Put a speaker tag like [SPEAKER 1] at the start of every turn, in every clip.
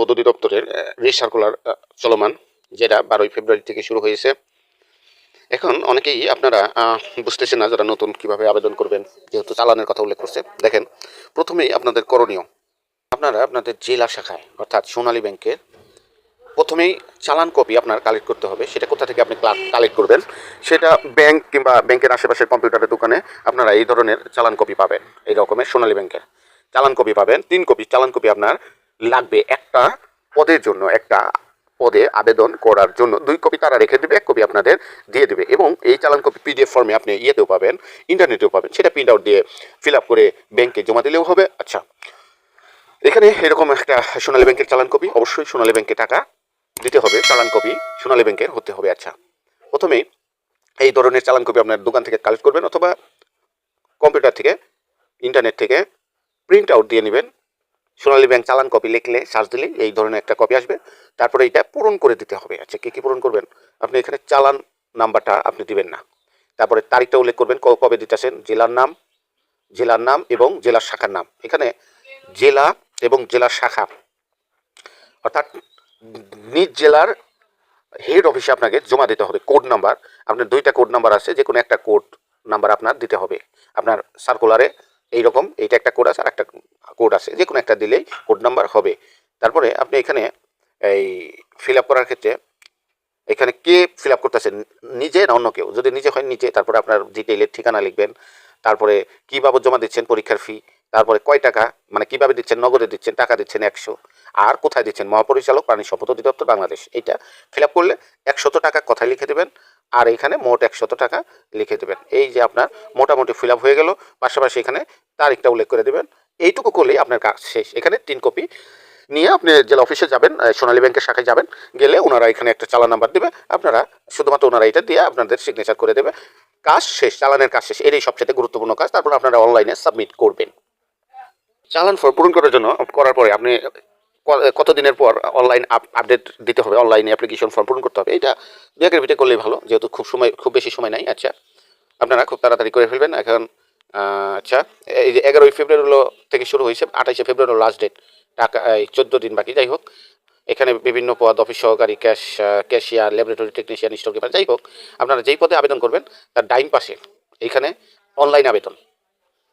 [SPEAKER 1] পদ্ধতি দপ্তরের রিস সার্কুলার চলমান, যেটা বারোই ফেব্রুয়ারি থেকে শুরু হয়েছে। এখন অনেকেই আপনারা বুঝতেছেন না যারা নতুন কীভাবে আবেদন করবেন, যেহেতু চালানের কথা উল্লেখ করছে। দেখেন, প্রথমেই আপনাদের করণীয়, আপনারা আপনাদের জেলা শাখায়, অর্থাৎ সোনালী ব্যাংকের, প্রথমেই চালান কপি আপনার কালেক্ট করতে হবে। সেটা কোথা থেকে আপনি কালেক্ট করবেন? সেটা ব্যাংক কিংবা ব্যাংকের আশেপাশের কম্পিউটারের দোকানে আপনারা এই ধরনের চালান কপি পাবেন, এই রকমের সোনালী ব্যাংকের। চালান কপি পাবেন, তিন কপি চালান কপি আপনার লাগবে একটা পদের জন্য, একটা পদে আবেদন করার জন্য। দুই কপি তারা রেখে দেবে, এক কপি আপনাদের দিয়ে দেবে। এবং এই চালান কপি পিডিএফ ফর্মে আপনি ইয়েতেও পাবেন ইন্টারনেটেও পাবেন। সেটা প্রিন্ট আউট দিয়ে ফিল আপ করে ব্যাংকে জমা দিলেও হবে। আচ্ছা এখানে এরকম একটা সোনালী ব্যাংকের চালান কপি। অবশ্যই সোনালী ব্যাংকে টাকা দিতে হবে, চালান কপি সোনালী ব্যাংকের হতে হবে। আচ্ছা প্রথমেই এই ধরনের চালান কপি আপনার দোকান থেকে কালেক্ট করবেন অথবা কম্পিউটার থেকে ইন্টারনেট থেকে প্রিন্ট আউট দিয়ে নেবেন। সোনালী ব্যাংক চালান কপি লিখলে সার্চ দিলে এই ধরনের একটা কপি আসবে। তারপরে এটা পূরণ করে দিতে হবে। আচ্ছা কী কী পূরণ করবেন? আপনি এখানে চালান নাম্বারটা আপনি দিবেন না। তারপরে তারিখটা উল্লেখ করবেন, কবে দিতেছেন জেলার নাম জেলার নাম এবং জেলার শাখার নাম। এখানে জেলা এবং জেলার শাখা, অর্থাৎ নিজ জেলার হেড অফিসে আপনাকে জমা দিতে হবে কোড নাম্বার আপনার দুইটা কোড নাম্বার আছে যে কোনো একটা কোড নাম্বার আপনার দিতে হবে। আপনার সার্কুলারে এইরকম, এইটা একটা কোড আছে, আর একটা আছে যে কোনো একটা দিলেই কোড নাম্বার হবে। তারপরে আপনি এখানে এই ফিল আপ করার ক্ষেত্রে এখানে কে ফিল আপ করতেছেন নিজে না অন্য কেউ? যদি নিজে হয় নিজে, তারপরে আপনার ডিটেইলের ঠিকানা লিখবেন, তারপরে কী বাবদ জমা দিচ্ছেন পরীক্ষার ফি তারপরে কয় টাকা মানে কীভাবে দিচ্ছেন, নগদে দিচ্ছেন, টাকা দিচ্ছেন একশো, আর কোথায় দিচ্ছেন? মহাপরিচালক, প্রাণী সম্পদ অধিদপ্তর, বাংলাদেশ। এটা ফিল আপ করলে একশত টাকা কথায় লিখে দেবেন, আর এখানে মোট একশত টাকা লিখে দেবেন। এই যে আপনার মোটামুটি ফিল আপ হয়ে গেল, পাশাপাশি এখানে তারিখটা উল্লেখ করে দেবেন এইটুকু করলেই আপনার কাজ শেষ। এখানে তিন কপি নিয়ে আপনি জেলা অফিসে যাবেন সোনালী ব্যাংকের শাখায় যাবেন, গেলে ওনারা এখানে একটা চালান নাম্বার দেবে। আপনারা শুধুমাত্র ওনারা এটা দিয়ে আপনাদের সিগনেচার করে দেবে। কাজ শেষ, চালানের কাজ শেষ এটাই সবচেয়ে গুরুত্বপূর্ণ কাজ। তারপর আপনারা অনলাইনে সাবমিট করবেন। চালান ফর পূরণ করার জন্য, করার পরে আপনি কতদিনের পর অনলাইন আপডেট দিতে হবে অনলাইনে অ্যাপ্লিকেশন ফর্ম পূরণ করতে হবে। এটা দু একের ভিতরে করলেই ভালো, যেহেতু খুব সময়, খুব বেশি সময় নাই আচ্ছা। আপনারা খুব তাড়াতাড়ি করে ফেলবেন। এখন আচ্ছা এই যে এগারোই ফেব্রুয়ারি হলো থেকে শুরু হয়েছে, আঠাইশে ফেব্রুয়ারি লাস্ট ডেট টাকা চোদ্দ দিন বাকি, যাই হোক। এখানে বিভিন্ন পদ অফিস সহকারী cash cashier laboratory technician store keeper যাই হোক, আপনারা যেই পদে আবেদন করবেন, তার ডাইন পাশে এইখানে অনলাইন আবেদন।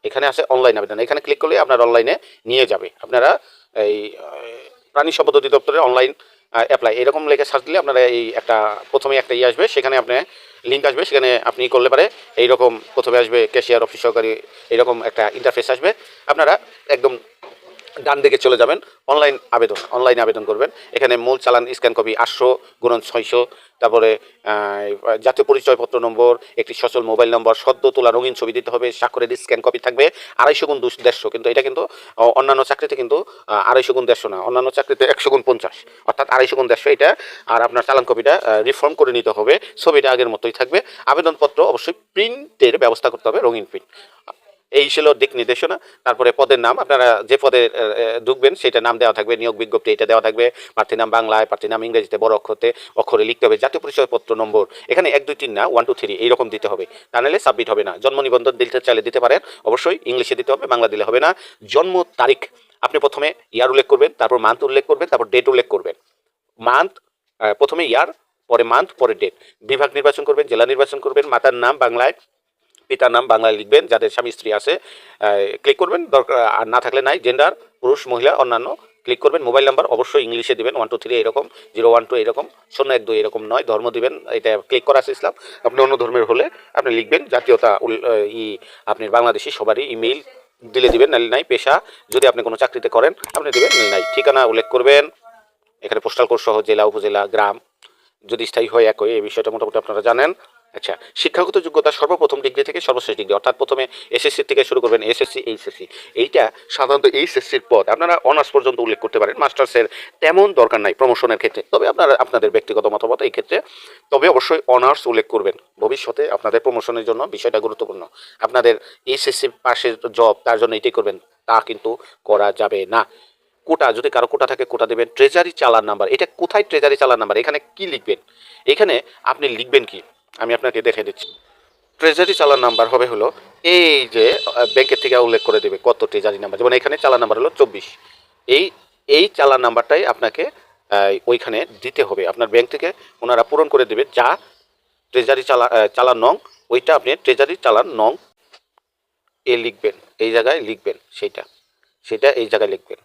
[SPEAKER 1] এখানে আছে অনলাইন আবেদন। এখানে ক্লিক করলে আপনার অনলাইনে নিয়ে যাবে। আপনারা এই প্রাণী সম্পদ অধিদপ্তরের অনলাইন অ্যাপ্লাই এরকম লেখে সার্চ দিলে আপনারা এই একটা প্রথমে একটা ইয়ে আসবে, সেখানে আপনি লিঙ্ক আসবে, সেখানে আপনি করলে পারে এইরকম প্রথমে আসবে ক্যাশিয়ার অফিস সহকারী, এরকম একটা ইন্টারফেস আসবে। আপনারা একদম ডান দিকে চলে যাবেন। অনলাইন আবেদন, অনলাইনে আবেদন করবেন। এখানে মূল চালান, স্ক্যান কপি আটশো গুণন ছয়শো। তারপরে জাতীয় পরিচয়পত্র নম্বর, একটি সচল মোবাইল নম্বর, সদ্য তোলা রঙিন ছবি দিতে হবে স্বাক্ষরের স্ক্যান কপি থাকবে আড়াইশো গুণ দুশ দেড়শো। কিন্তু এটা কিন্তু অন্যান্য চাকরিতে কিন্তু আড়াইশো গুণ দেড়শো না, অন্যান্য চাকরিতে একশো গুণ পঞ্চাশ। অর্থাৎ আড়াইশো গুণ দেড়শো এটা। আর আপনার চালান কপিটা রিফর্ম করে নিতে হবে। ছবিটা আগের মতোই থাকবে। আবেদনপত্র অবশ্যই প্রিন্টের ব্যবস্থা করতে হবে, রঙিন প্রিন্ট। এই ছিল দিক নির্দেশনা। তারপরে পদের নাম, আপনারা যে পদে ঢুকবেন সেটা নাম দেওয়া থাকবে, নিয়োগ বিজ্ঞপ্তি এটা দেওয়া থাকবে প্রার্থীর নাম বাংলায় প্রার্থীর নাম ইংরেজিতে বড় অক্ষরে অক্ষরে লিখতে হবে, জাতীয় পরিচয়পত্র নম্বর। এখানে এক, দুই, তিন না ওয়ান টু থ্রি এইরকম দিতে হবে। তা নাহলে সাবমিট হবে না। জন্ম নিবন্ধন দিতে চাইলে দিতে পারেন, অবশ্যই ইংলিশে দিতে হবে, বাংলা দিলে হবে না। জন্ম তারিখ, আপনি প্রথমে ইয়ার উল্লেখ করবেন, তারপর মান্থ উল্লেখ করবেন, তারপর ডেট উল্লেখ করবেন। মান্থ প্রথমে ইয়ার পরে মান্থ পরে ডেট বিভাগ নির্বাচন করবেন, জেলা নির্বাচন করবেন, মাতার নাম বাংলায় পিতার নাম বাংলায় লিখবেন, যাদের স্বামী স্ত্রী আছে ক্লিক করবেন, দরকার, আর না থাকলে নাই জেন্ডার পুরুষ, মহিলা, অন্যান্য ক্লিক করবেন মোবাইল নাম্বার অবশ্যই ইংলিশে দিবেন ওয়ান টু থ্রি এরকম জিরো ওয়ান টু এরকম, শূন্য, এক, দুই এরকম নয়, ধর্ম দিবেন, এটা ক্লিক করা আছে ইসলাম, আপনি অন্য ধর্মের হলে আপনি লিখবেন, জাতীয়তা ই, আপনি বাংলাদেশি, সবারই ইমেইল দিলে দিবেন, নাহলে নাই, পেশা, যদি আপনি কোনো চাকরিতে করেন, আপনি দিবেন নাই, ঠিকানা উল্লেখ করবেন, এখানে পোস্টাল কোড সহ, জেলা, উপজেলা, গ্রাম, যদি স্থায়ী হয়, একই, এই বিষয়টা মোটামুটি আপনারা জানেন আচ্ছা শিক্ষাগত যোগ্যতা সর্বপ্রথম ডিগ্রি থেকে সর্বশেষ ডিগ্রি, অর্থাৎ প্রথমে এসএসসি থেকে শুরু করবেন এসএসসি এইচএসসি এইটা সাধারণত এইচএসসির পদ। আপনারা অনার্স পর্যন্ত উল্লেখ করতে পারেন মাস্টার্সের তেমন দরকার নাই প্রমোশনের ক্ষেত্রে। তবে আপনারা, আপনাদের ব্যক্তিগত মতামত এই ক্ষেত্রে। তবে অবশ্যই অনার্স উল্লেখ করবেন। ভবিষ্যতে আপনাদের প্রমোশনের জন্য বিষয়টা গুরুত্বপূর্ণ। আপনাদের এইচএসসি পাশের জব তার জন্য এটাই করবেন, তা কিন্তু করা যাবে না। কোটা, যদি কারও কোটা থাকে, কোটা দেবেন। ট্রেজারি চালান নাম্বার এটা কোথায় ট্রেজারি চালান নাম্বার এখানে কি লিখবেন? এখানে আপনি লিখবেন কি? আমি আপনাকে দেখে দিচ্ছি। ট্রেজারি চালান নাম্বার হবে হলো এই যে ব্যাংকের থেকে উল্লেখ করে দেবে কত ট্রেজারি নাম্বার যেমন এখানে চালান নাম্বার হলো চব্বিশ। এই এই চালান নাম্বারটাই আপনাকে ওইখানে দিতে হবে। আপনার ব্যাংক থেকে ওনারা পূরণ করে দেবে যা ট্রেজারি চালা চালান নং, ওইটা আপনি ট্রেজারি চালান নং এ লিখবেন। এই জায়গায় লিখবেন, সেইটা। সেটা এই জায়গায় লিখবেন।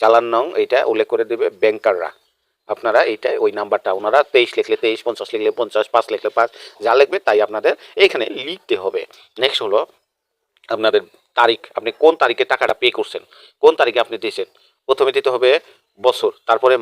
[SPEAKER 1] চালান নং এইটা উল্লেখ করে দেবে ব্যাংকাররা আপনারা এইটা ওই নাম্বারটা ওনারা তেইশ লিখলে তেইশ, পঞ্চাশ লিখলে পঞ্চাশ, পাঁচ লিখলে পাঁচ, যা লিখবে তাই আপনাদের এইখানে লিখতে হবে। নেক্সট হলো আপনাদের তারিখ, আপনি কোন তারিখে টাকাটা পে করছেন, কোন তারিখে আপনি দিয়েছেন? প্রথমে দিতে হবে বছর, তারপরে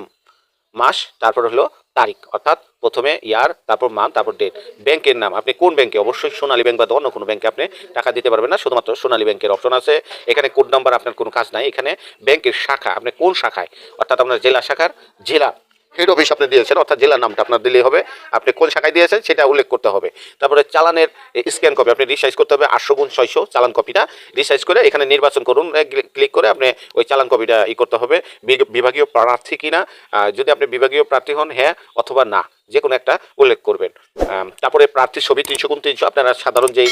[SPEAKER 1] মাস, তারপর হলো তারিখ, অর্থাৎ প্রথমে ইয়ার, তারপর মান্থ তারপর ডেট ব্যাংকের নাম, আপনি কোন ব্যাংকে? অবশ্যই সোনালী ব্যাংক বা অন্য কোনো ব্যাংকে আপনি টাকা দিতে পারবেন না, শুধুমাত্র সোনালী ব্যাংকের অপশন আছে। এখানে কোড নাম্বার আপনার কোনো কাজ নাই, এখানে ব্যাংকের শাখা, আপনি কোন শাখায়? অর্থাৎ আপনার জেলা শাখার জেলা হেড অফিস আপনি দিয়েছেন, অর্থাৎ জেলার নামটা আপনার দিলেই হবে। আপনি কোন শাখায় দিয়েছেন সেটা উল্লেখ করতে হবে। তারপরে চালানের স্ক্যান কপি আপনি রিসাইজ করতে হবে, আটশো গুণ ছয়শো চালান কপিটা রিসাইজ করে এখানে নির্বাচন করুন ক্লিক করে আপনি ওই চালান কপিটা ই করতে হবে। বিভাগীয় প্রার্থী কিনা যদি আপনি বিভাগীয় প্রার্থী হন হ্যাঁ অথবা না। যে কোনো একটা উল্লেখ করবেন। তারপরে প্রার্থীর ছবি তিনশো গুণ তিনশো আপনারা সাধারণ যেই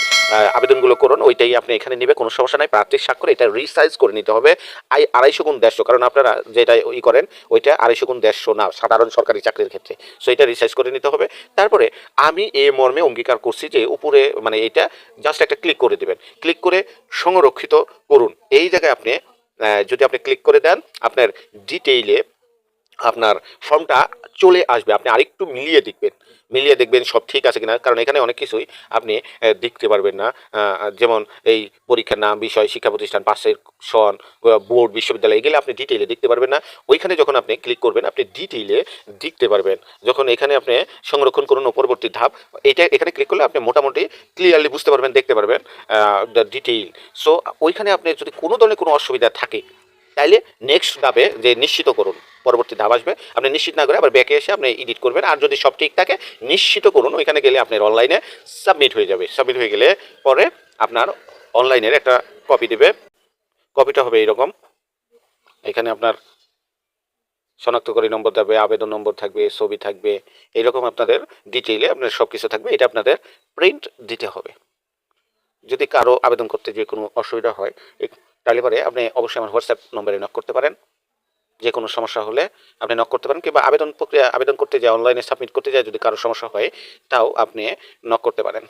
[SPEAKER 1] আবেদনগুলো করুন, ওইটাই আপনি এখানে নেবে, কোনো সমস্যা নাই। প্রার্থীর স্বাক্ষর, এটা রিসাইজ করে নিতে হবে। আই, আড়াইশো গুণ দেড়শো, কারণ আপনারা যেটা ই করেন, ওইটা আড়াইশো গুণ দেড়শো না, সাধারণ সরকারি চাকরির ক্ষেত্রে। সো এটা রিসাইজ করে নিতে হবে। তারপরে আমি এ মর্মে অঙ্গীকার করছি যে, উপরে মানে এটা জাস্ট একটা ক্লিক করে দেবেন। ক্লিক করে সংরক্ষিত করুন। এই জায়গায় আপনি যদি আপনি ক্লিক করে দেন, আপনার ডিটেইলে আপনার ফর্মটা চলে আসবে। আপনি আরেকটু মিলিয়ে দেখবেন। মিলিয়ে দেখবেন সব ঠিক আছে কিনা। কারণ এখানে অনেক কিছুই আপনি দেখতে পারবেন না। যেমন এই পরীক্ষার নাম, বিষয়, শিক্ষা প্রতিষ্ঠান, পাশের সন বোর্ড, বিশ্ববিদ্যালয়, এগুলো আপনি ডিটেইলে দেখতে পারবেন না। ওইখানে যখন আপনি ক্লিক করবেন, আপনি ডিটেইলে দেখতে পারবেন। যখন এখানে আপনি সংরক্ষণ করুন পরবর্তী ধাপ, এটা এখানে ক্লিক করলে আপনি মোটামুটি ক্লিয়ারলি বুঝতে পারবেন, দেখতে পারবেন ডিটেইল সো ওইখানে আপনি যদি কোনো ধরনের কোনো অসুবিধা থাকে, তাইলে নেক্সট ধাপে যে নিশ্চিত করুন। পরবর্তী ধাপ আসবে। আপনি নিশ্চিত না করে আবার ব্যাকে এসে আপনি এডিট করবেন। আর যদি সব ঠিক থাকে, নিশ্চিত করুন, ওইখানে গেলে আপনার অনলাইনে সাবমিট হয়ে যাবে। সাবমিট হয়ে গেলে পরে আপনার অনলাইনের একটা কপি দেবে। কপিটা হবে এইরকম এখানে আপনার শনাক্তকারী নম্বর থাকবে, আবেদন নম্বর থাকবে, ছবি থাকবে এইরকম আপনাদের ডিটেইলে আপনার সব কিছু থাকবে। এটা আপনাদের প্রিন্ট দিতে হবে। যদি কারও আবেদন করতে যে কোনো অসুবিধা হয় তাহলে পরে আপনি অবশ্যই আমার হোয়াটসঅ্যাপ নম্বরে নক করতে পারেন। যে কোনো সমস্যা হলে আপনি নক করতে পারেন কিংবা আবেদন প্রক্রিয়া, আবেদন করতে যায় অনলাইনে সাবমিট করতে যায় যদি কারও সমস্যা হয়, তাও আপনি নক করতে পারেন।